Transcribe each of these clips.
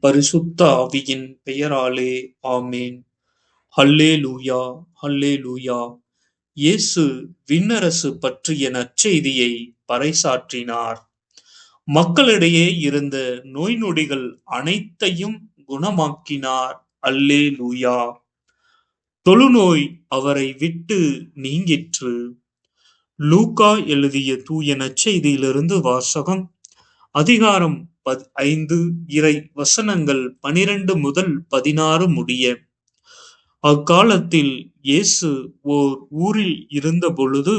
பரிசுத்த ஆவியின் பெயராலே ஆமேன். ஹல்லேலூயா ஹல்லேலூயா இயேசு விண்ணரசு பற்றிய நற்செய்தியை பறைசாற்றினார். மக்களிடையே இருந்த நோய் நொடிகள் அனைத்தையும் குணமாக்கினார். அல்லே லூயா தொழுநோய் அவரை விட்டு நீங்கிற்று. லூகா எழுதிய தூய நச்செய்தியிலிருந்து வாசகம் அதிகாரம் பத்- ஐந்து இறை வசனங்கள் பனிரெண்டு முதல் பதினாறு முடிய அக்காலத்தில் இயேசு ஓர் ஊரில் இருந்த பொழுது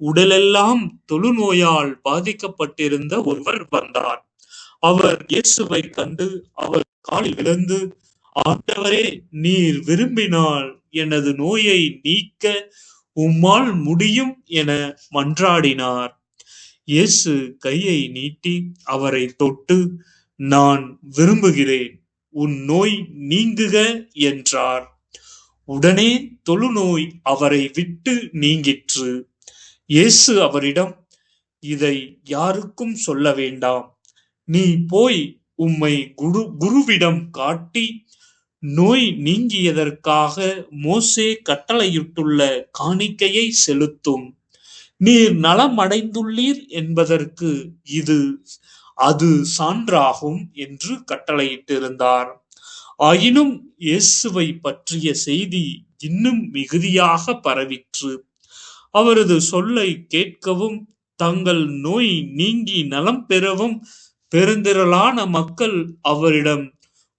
உடலெல்லாம் தொழுநோயால் பாதிக்கப்பட்டிருந்த ஒருவர் வந்தார். அவர் இயேசுவை கண்டு அவர் காலில் விழுந்து ஆண்டவரே நீர் விரும்பினால் எனது நோயை நீக்க உம்மால் முடியும் என மன்றாடினார். இயேசு கையை நீட்டி அவரை தொட்டு நான் விரும்புகிறேன் உன் நோய் நீங்குக என்றார். உடனே தொழுநோய் அவரை விட்டு நீங்கிற்று. இயேசு அவரிடம் இதை யாருக்கும் சொல்ல வேண்டாம். நீ போய் உம்மை குரு குருவிடம் காட்டி நோய் நீங்கியதற்காக மோசே கட்டளையிட்டுள்ள காணிக்கையை செலுத்தும். நீர் நலம் அடைந்துள்ளீர் என்பதற்கு இது அது சான்றாகும் என்று கட்டளையிட்டிருந்தார். ஆயினும் இயேசுவை பற்றிய செய்தி இன்னும் மிகுதியாக பரவிற்று. அவரது சொல்லை கேட்கவும் தங்கள் நோய் நீங்கி நலம் பெறவும் பெருந்திரளான மக்கள் அவரிடம்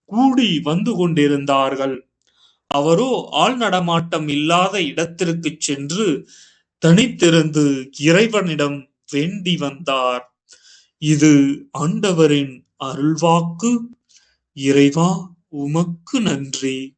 கூடி வந்து கொண்டிருந்தார்கள். அவரோ ஆள் நடமாட்டம் இல்லாத இடத்திற்கு சென்று தனித்திருந்து இறைவனிடம் வேண்டி வந்தார். இது ஆண்டவரின் அருள்வாக்கு. இறைவா உமக்கு நன்றி.